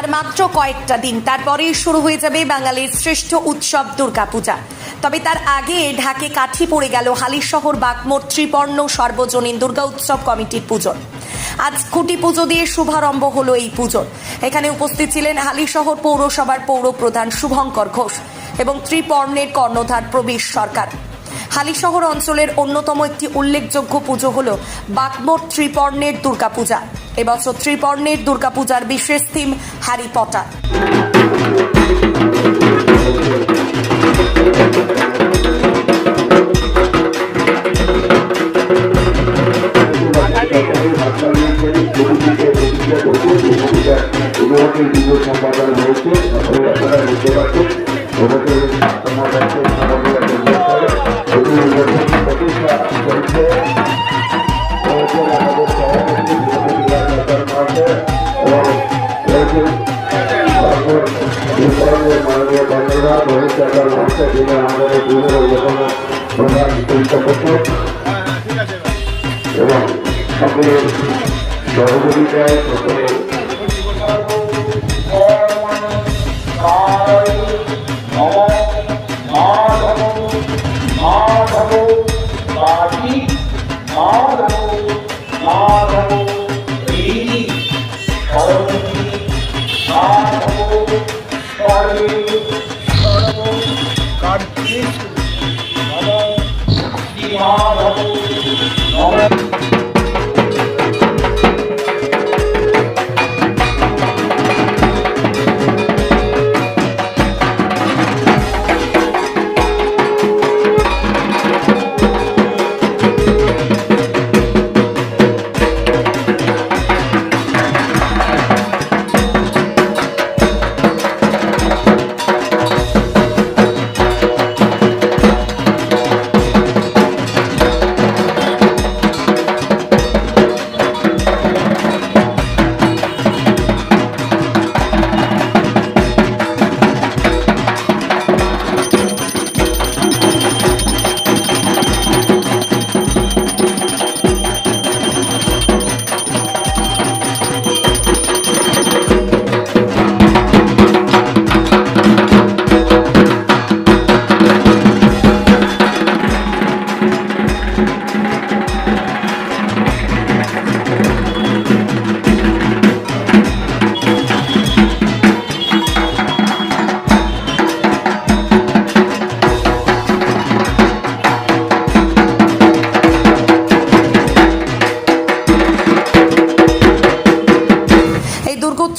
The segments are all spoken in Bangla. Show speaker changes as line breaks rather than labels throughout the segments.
আর মাত্র কয়েকটা দিন, তারপরেই শুরু হয়ে যাবে বাঙালির শ্রেষ্ঠ উৎসব দুর্গাপূজা। তবে তার আগে ঢাকে কাঠি পড়ে গেল হালিশহর বাগমোর ত্রিপর্ণ সর্বজনীন দুর্গা উৎসব কমিটির পুজো আজ খুঁটি পুজো দিয়ে শুভারম্ভ হলো এই পুজোর এখানে উপস্থিত ছিলেন হালিশহর পৌরসভার পৌর প্রধান শুভঙ্কর ঘোষ এবং ত্রিপর্ণের কর্ণধার প্রবেশ সরকার। হালিশহর অঞ্চলের অন্যতম একটি উল্লেখযোগ্য পুজো হল বাকমোর ত্রিপর্ণের দুর্গাপূজা। এবছর ত্রিপর্ণের দুর্গাপূজার বিশেষ থিম হ্যারি পটার।
আমাদের বিভিন্ন যখন প্রধান পরিচালক এবং সকলের সহযোগিতায় সকলের
এই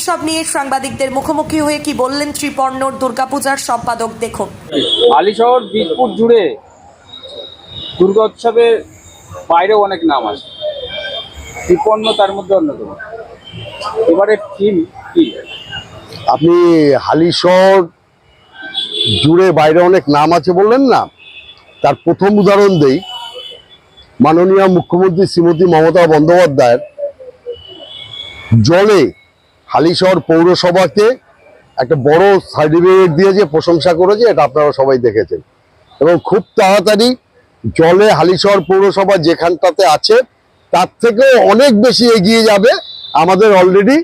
দুর্গোৎসব নিয়ে সাংবাদিকদের মুখোমুখি হয়ে কি বললেন ত্রিপর্ণর দুর্গাপূজার সম্পাদক দেখুন।
আলিশহর বীজপুর জুড়ে দুর্গোৎসবের বাইরেও অনেক নাম আছে। ত্রিপন্ন তার মধ্যে অন্যতম। এবারে থিম কি?
আপনি হালিশহর জুড়ে বাইরে অনেক নাম আছে বললেন না? তার প্রথম উদাহরণ দেই। মাননীয় মুখ্যমন্ত্রী শ্রীমতী মমতা বন্দ্যোপাধ্যায়ের জলে হালিশহর পৌরসভাকে একটা বড় সার্টিফিকেট দিয়ে যে প্রশংসা করেছে, এটা আপনারা সবাই দেখেছেন। এবং খুব তাড়াতাড়ি জলে হালিশহর পৌরসভা যেখানটাতে আছে, তার থেকেও অনেক বেশি এগিয়ে যাবে। আমাদের অলরেডি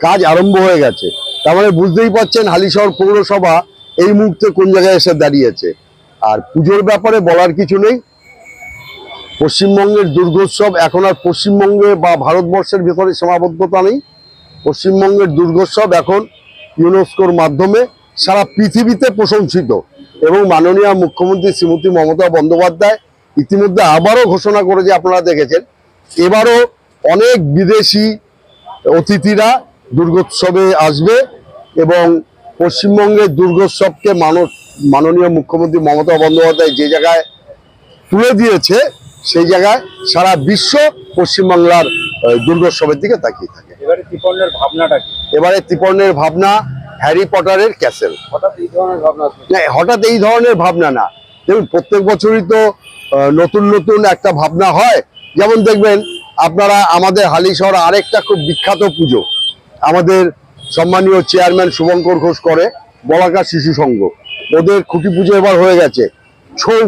কাজ আরম্ভ হয়ে গেছে। তার মানে বুঝতেই পারছেন হালিশহর পৌরসভা এই মুহূর্তে কোন জায়গায় এসে দাঁড়িয়েছে। আর পুজোর ব্যাপারে বলার কিছু নেই। পশ্চিমবঙ্গের দুর্গোৎসব এখন আর পশ্চিমবঙ্গে বা ভারতবর্ষের ভেতরে সীমাবদ্ধতা নেই। পশ্চিমবঙ্গের দুর্গোৎসব এখন ইউনেস্কোর মাধ্যমে সারা পৃথিবীতে প্রশংসিত এবং মাননীয় মুখ্যমন্ত্রী শ্রীমতী মমতা বন্দ্যোপাধ্যায় ইতিমধ্যে আবারও ঘোষণা করেছে আপনারা দেখেছেন, এবারও অনেক বিদেশি অতিথিরা দুর্গোৎসবে আসবে এবং পশ্চিমবঙ্গের দুর্গোৎসবকে মানব মাননীয় মুখ্যমন্ত্রী মমতা বন্দ্যোপাধ্যায় যে জায়গায় তুলে দিয়েছে, সেই জায়গায় সারা বিশ্ব পশ্চিমবাংলার দুর্গোৎসবের দিকে তাকিয়ে থাকে।
এবারে ত্রিপন্নের ভাবনাটা কি?
এবারে ত্রিপর্ণের ভাবনা হ্যারি পটারের ক্যাসেল।
হঠাৎ এই ধরনের ভাবনা
না হঠাৎ এই ধরনের ভাবনা না। দেখুন প্রত্যেক বছরই তো নতুন নতুন একটা ভাবনা হয়। যেমন দেখবেন আপনারা আমাদের হালিশহর আরেকটা খুব বিখ্যাত পুজো। আমাদের সম্মানীয় চেয়ারম্যান শুভঙ্কর ঘোষ করে বলাকা শিশু সংঘ। ওদের খুঁটি পুজো এবার হয়ে গেছে। ছৌ।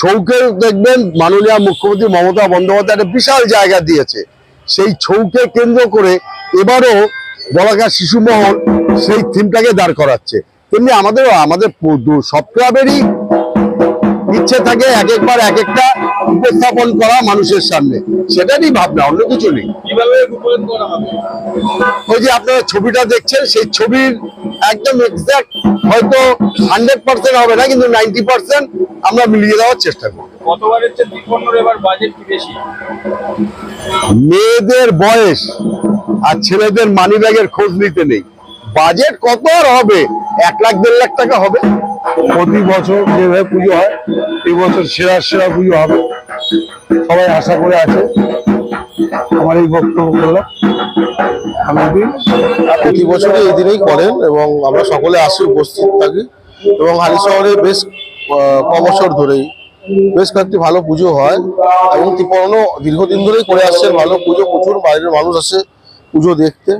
ছৌকে দেখবেন মাননীয় মুখ্যমন্ত্রী মমতা বন্দ্যোপাধ্যায় একটা বিশাল জায়গা দিয়েছে। সেই ছৌকে কেন্দ্র করে এবারও বলাকা শিশু মহল সেই থিমটাকে দাঁড় করাচ্ছে। তেমনি আমাদেরও আমাদের পু- সব ক্লাবেরই ইচ্ছে থাকে এক একবার এক একটা উপস্থাপন করা মানুষের সামনে। সেটারই ভাবনা অন্য কিছু নেই।
করা
ওই যে আপনারা ছবিটা দেখছেন সেই ছবির একদম এক্সাক্ট হয়তো হান্ড্রেড পার্সেন্ট হবে না কিন্তু নাইনটি পার্সেন্ট আমরা মিলিয়ে দেওয়ার চেষ্টা করব।
গতবারের চেয়ে তিপ্পান্নর এবার বাজেট বেশি?
মেয়েদের বয়স আর ছেলেদের মানি ব্যাগের খোঁজ নিতে নেই। বাজেট কত আর হবে? এক লাখ দেড় লাখ টাকা হবে। প্রতি বছর যেভাবে পুজো হয় এই বছর সেরা সেরা পুজো হবে। সবাই আশা করে আছে। আমার এই বক্তব্য করলাম।
প্রতি বছরই এই দিনেই করেন এবং আমরা সকলে আসি উপস্থিত থাকি। এবং হালি শহরে বেশ আহ, ক বছর ধরেই বেশ কয়েকটি ভালো পুজো হয় এবং তিপন্ন দীর্ঘদিন ধরেই করে আসছেন ভালো পুজো, প্রচুর বাইরের মানুষ আসে পুজো দেখতে।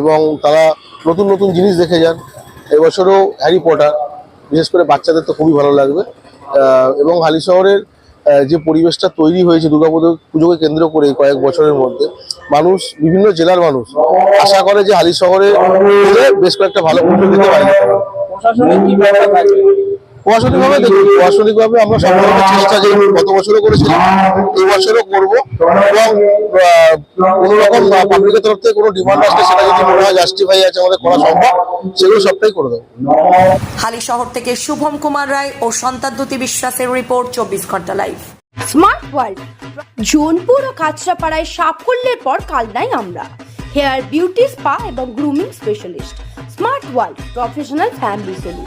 এবং তারা নতুন নতুন জিনিস দেখে যান। এবছরও হ্যারি পটার, বিশেষ করে বাচ্চাদের তো খুবই ভালো লাগবে। এবং হালি শহরের যে পরিবেশটা তৈরি হয়েছে দুর্গাপুজো, পুজোকে কেন্দ্র করে কয়েক বছরের মধ্যে, মানুষ, বিভিন্ন জেলার মানুষ আশা করে যে হালি শহরে বেশ কয়েকটা ভালো পুজো দিতে পারি।
প্রশাসনিক কি ব্যবস্থা থাকবে
প্রশাসনিক ভাবে দেখুন প্রশাসনিক ভাবে আমরা রকমের চেষ্টা যে গত বছরও করেছিলাম এই বছরও করব এবং আহ, কোনো রকম পাবলিকের তরফ থেকে কোনো ডিমান্ড আসলে সেটা যদি মনে হয় জাস্টিফাই আছে আমাদের করা সম্ভব সেগুলো সবটাই করে দেবো।
হালি শহর থেকে শুভম কুমার রায় ও সন্তাদ্যুতি বিশ্বাসের রিপোর্ট চব্বিশ ঘণ্টা লাইভ
স্মার্ট ওয়ার্ল্ড জোনপুর ও কাঁচরাপাড়ায় সাফল্যের পর কালনাই আমরা। হেয়ার বিউটি স্পা এবং grooming specialist smart world professional family salon